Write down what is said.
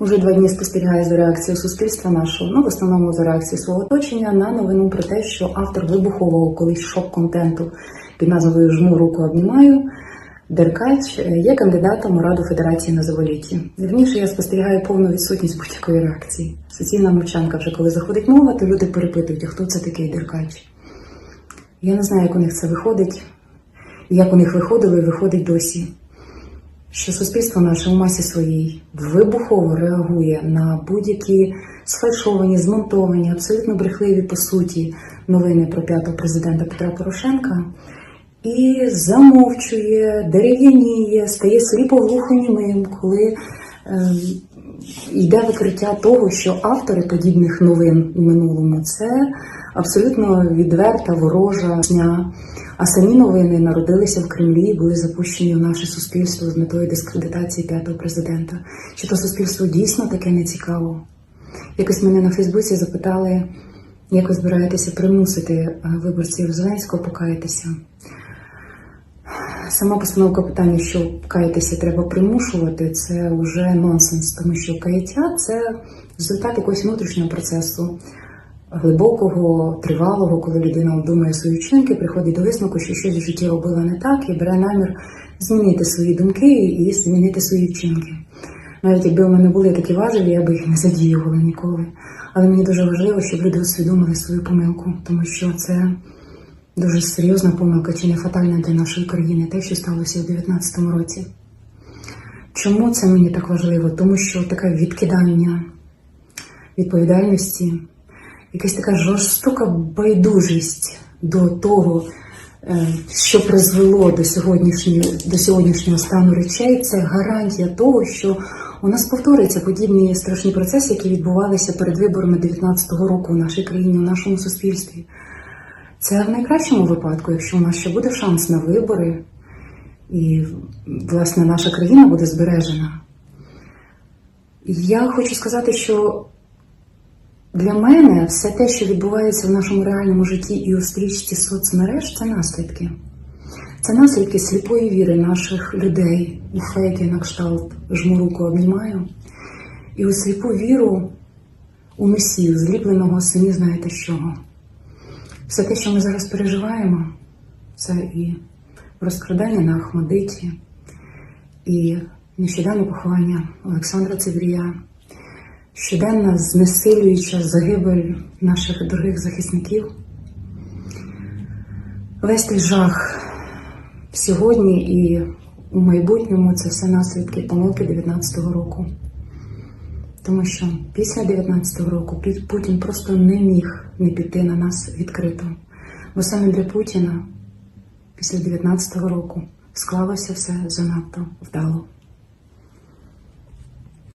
Уже два дні спостерігаю за реакцією суспільства нашого, ну в основному за реакцією свого оточення на новину про те, що автор вибухового колись шок-контенту під назвою Жму руку обнімаю. Деркач є кандидатом у Раду Федерації на заволіті. Вірніше я спостерігаю повну відсутність будь-якої реакції. Суцільна мовчанка вже коли заходить мова, то люди перепитують, а хто це такий Деркач. Я не знаю, як у них це виходить, як у них виходило і виходить досі. Що суспільство наше у масі своїй вибухово реагує на будь-які сфальшовані, змонтовані, абсолютно брехливі по суті новини про п'ятого президента Петра Порошенка. І замовчує, дерев'яніє, стає сліпоглухонімим, коли е, йде викриття того, що автори подібних новин у минулому це абсолютно відверта ворожа сня. А самі новини народилися в Кремлі і були запущені в наше суспільство з метою дискредитації п'ятого президента. Чи то суспільство дійсно таке не цікаво? Якось мене на Фейсбуці запитали, як ви збираєтеся примусити е, виборців Зеленського покаятися. Сама постановка питання, що каятися треба примушувати, це вже нонсенс, тому що каяття це результат якогось внутрішнього процесу, глибокого, тривалого, коли людина обдумує свої вчинки, приходить до висновку, що щось в житті робила не так, і бере намір змінити свої думки і змінити свої вчинки. Навіть якби у мене були такі важелі, я би їх не задіювала ніколи. Але мені дуже важливо, щоб люди усвідомили свою помилку, тому що це дуже серйозна помилка, чи не фатальна для нашої країни, те, що сталося у 2019 році. Чому це мені так важливо? Тому що таке відкидання відповідальності, якась така жорстока байдужість до того, е, що призвело до сьогоднішнього, до сьогоднішнього стану речей, це гарантія того, що у нас повторюються подібні страшні процеси, які відбувалися перед виборами 2019 року в нашій країні, у нашому суспільстві. Це в найкращому випадку, якщо у нас ще буде шанс на вибори, і, власне, наша країна буде збережена. Я хочу сказати, що для мене все те, що відбувається в нашому реальному житті і у стрічці соцмереж, це наслідки. Це наслідки сліпої віри наших людей у фейки на кшталт жму руку обнімаю. І у сліпу віру у месію, зліпленого самі знаєте з чого. Все те, що ми зараз переживаємо, це і розкрадання на Ахмадиті, і нещодавне поховання Олександра Циврія, щоденна знесилююча загибель наших дорогих захисників. Весь той жах сьогодні і у майбутньому це все наслідки помилки 19-го року. Тому що після 19-го року Путін просто не міг не піти на нас відкрито. Бо саме для Путіна після 19-го року склалося все занадто вдало.